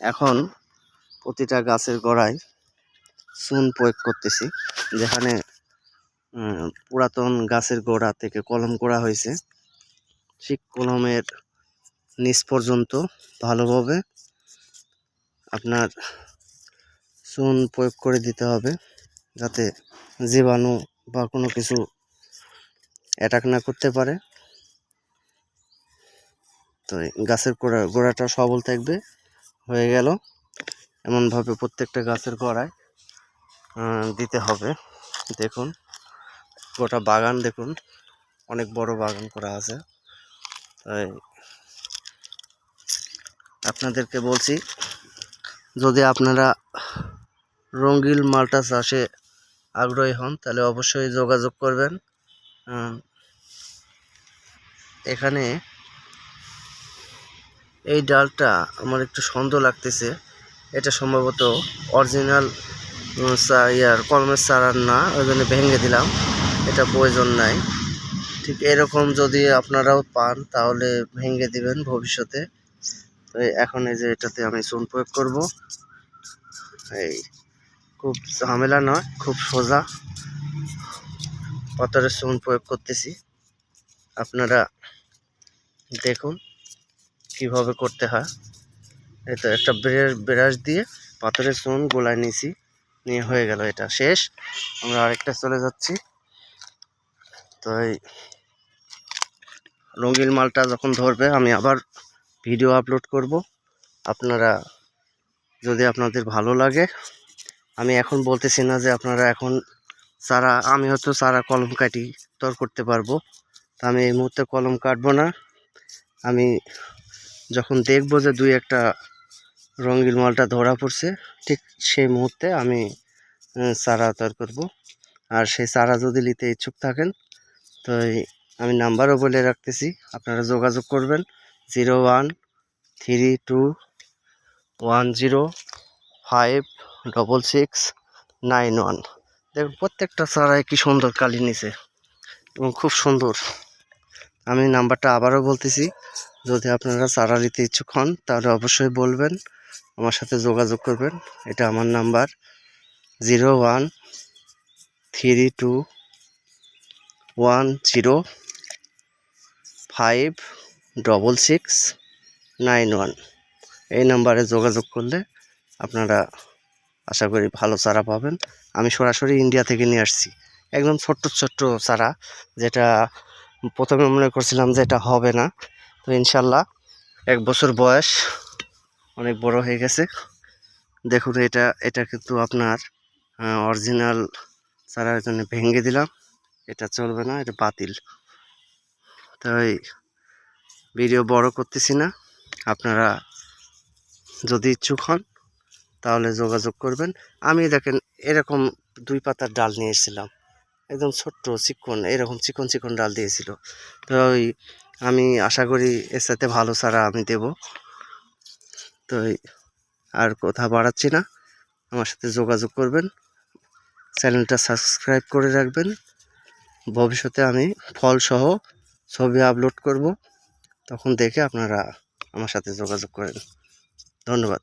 এখন প্রতিটা গাছের গোড়ায় চুন প্রয়োগ করতেছি, যেখানে পুরাতন গাছের গোড়া থেকে কলম করা হয়েছে। ঠিক কলমের নিচ পর্যন্ত ভালোভাবে আপনার চুন প্রয়োগ করে দিতে হবে, যাতে জীবাণু বা কোনো কিছু অ্যাটাক না করতে পারে। তো গাছের গোড়া, গোড়াটা সবল থাকবে। হয়ে গেল। এমনভাবে প্রত্যেকটা গাছের গোড়ায় দিতে হবে। দেখুন, গোটা বাগান দেখুন, অনেক বড় বাগান করা আছে। তাই আপনাদেরকে বলছি, যদি আপনারা রঙ্গিল মালটা চাষে আগ্রহী হন, তাহলে অবশ্যই যোগাযোগ করবেন। এখানে এই ডালটা আমার একটু সন্দেহ লাগতেছে। এটা সম্ভবত অরিজিনাল ইয়ার কলমের চারার না ওই জন্য ভেঙে দিলাম। এটা প্রয়োজন নাই। ঠিক এরকম যদি আপনারাও পান, তাহলে ভেঙে দিবেন ভবিষ্যতে। তো এখন এই যে এটাতে আমি চুন প্রয়োগ করব। এই খুব ঝামেলা নয়, খুব সোজা। পাথরের চুন প্রয়োগ করতেছি। আপনারা দেখুন। কীভাবে করতে হয়। তো একটা ব্রাশ দিয়ে পাথরের চুন গোলায় নিয়েছি নিয়ে হয়ে গেল এটা। শেষ। আমরা আরেকটা চলে যাচ্ছি। তো এই রঙিন মালটা যখন ধরবে, আমি আবার ভিডিও আপলোড করব। আপনারা, যদি আপনাদের ভালো লাগে, আমি এখন বলতেছি না যে আপনারা এখন সারা, আমি হয়তো সারা কলম কাটি তর করতে পারব। তা আমি এই মুহূর্তে কলম কাটবো না। আমি যখন দেখব যে দুই একটা রঙিন মালটা ধরা পড়ছে, ঠিক সেই মুহূর্তে আমি চারা তৈরি করব। আর সেই চারা যদি নিতে ইচ্ছুক থাকেন, তো আমি নাম্বারও বলে রাখতেছি, আপনারা যোগাযোগ করবেন। Zero one three two one zero five double six nine one. দেখুন, প্রত্যেকটা চারায় কি সুন্দর কালি নিছে এবং খুব সুন্দর। আমি নাম্বারটা আবারও বলতেছি যদি আপনারা চারা নিতে ইচ্ছুক হন, তাহলে অবশ্যই বলবেন, আমার সাথে যোগাযোগ করবেন। এটা আমার number, zero one three two one zero five double six nine one. এই নাম্বারে যোগাযোগ করলে আপনারা আশা করি ভালো চারা পাবেন। আমি সরাসরি ইন্ডিয়া থেকে নিয়ে আসছি। একদম ছোট্ট ছোট্ট চারা যেটা প্রথমে মনে করছিলাম যে এটা হবে না। তো ইনশাল্লাহ এক বছর বয়স, অনেক বড় হয়ে গেছে। দেখুন এটা এটা কিন্তু আপনার অরিজিনাল চারার জন্য ভেঙে দিলাম। এটা চলবে না, এটা বাতিল। তাই ভিডিও বড় করতেছি না। আপনারা যদি ইচ্ছুক হন, তাহলে যোগাযোগ করবেন। আমি দেখেন, এরকম দুই পাতার ডাল নিয়ে এসেছিলাম। একদম ছোট্ট চিকন এরকম চিকন চিকন ডাল দিয়েছিল। তো ওই আমি আশা করি এর সাথে ভালো সারা আমি দেব। তো আর কথা বাড়াচ্ছি না। আমার সাথে যোগাযোগ করবেন। চ্যানেলটা সাবস্ক্রাইব করে রাখবেন। ভবিষ্যতে আমি ফলসহ ছবি আপলোড করব। তখন দেখে আপনারা আমার সাথে যোগাযোগ করেন। ধন্যবাদ।